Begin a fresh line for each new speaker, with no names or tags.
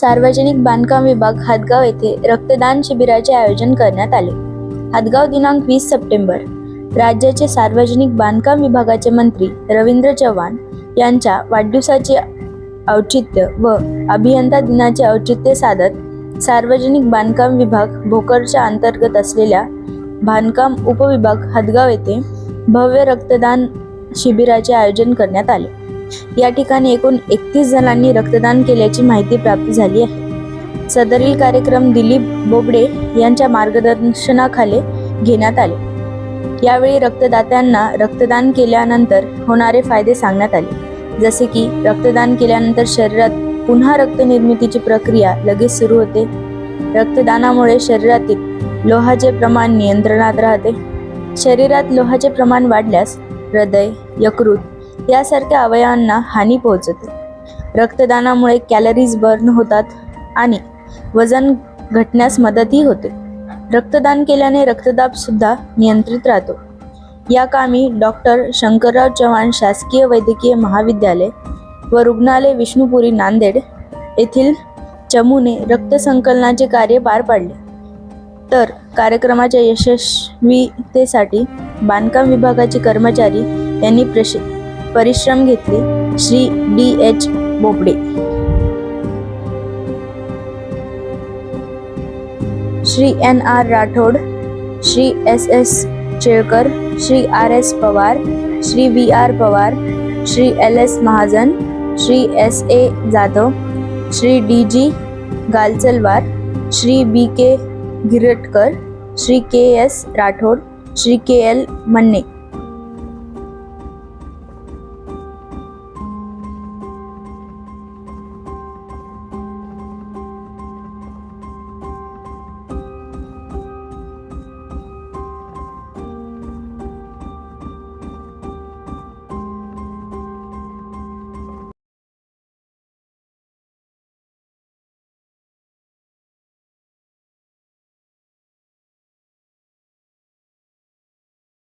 सार्वजनिक बांधकाम विभाग हातगाव येथे रक्तदान शिबिराचे आयोजन करण्यात आले. हातगाव दिनांक वीस सप्टेंबर. राज्याचे सार्वजनिक बांधकाम विभागाचे मंत्री रवींद्र चव्हाण यांच्या वाढदिवसाचे औचित्य व अभियंता दिनाचे औचित्य साधत सार्वजनिक बांधकाम विभाग भोकरच्या अंतर्गत असलेल्या बांधकाम उपविभाग हदगाव येथे भव्य रक्तदान शिबिराचे आयोजन करण्यात आले. या ठिकाणी एकूण एकतीस जणांनी रक्तदान केल्याची माहिती प्राप्त झाली आहे. सदरील कार्यक्रम दिलीप बोबडे यांच्या मार्गदर्शनाखाली घेण्यात आले. यावेळी रक्तदात्यांना रक्तदान केल्यानंतर होणारे फायदे सांगण्यात आले. जसे की रक्तदान केल्यानंतर शरीरात पुन्हा रक्तनिर्मितीची प्रक्रिया लगेच सुरू होते. रक्तदानामुळे शरीरातील लोहाचे प्रमाण नियंत्रणात राहते. शरीरात लोहाचे प्रमाण वाढल्यास हृदय यकृत यासारख्या अवयवांना हानी पोहोचते. रक्तदानामुळे कॅलरीज बर्न होतात आणि वजन घटण्यास मदतही होते. रक्तदान केल्याने रक्तदाब सुद्धा नियंत्रित राहतो. या कामी डॉक्टर शंकरराव चव्हाण शासकीय वैद्यकीय महाविद्यालय व रुग्णालय विष्णुपुरी नांदेड येथील चमूने रक्तसंकलनाचे कार्य पार पाडले. तर कार्यक्रमाच्या यशस्वीतेसाठी बांधकाम विभागाचे कर्मचारी यांनी प्रशि परिश्रम घेतले Shri D H Bobde. Shri N R Rathod, Shri S S Chelkar, Shri R S Pawar, Shri V R Pawar, Shri L S Mahajan, Shri S A Jadhav, Shri D G Galchalwar, Shri B K Girtkar Shri K S Rathod, Shri K L Manne.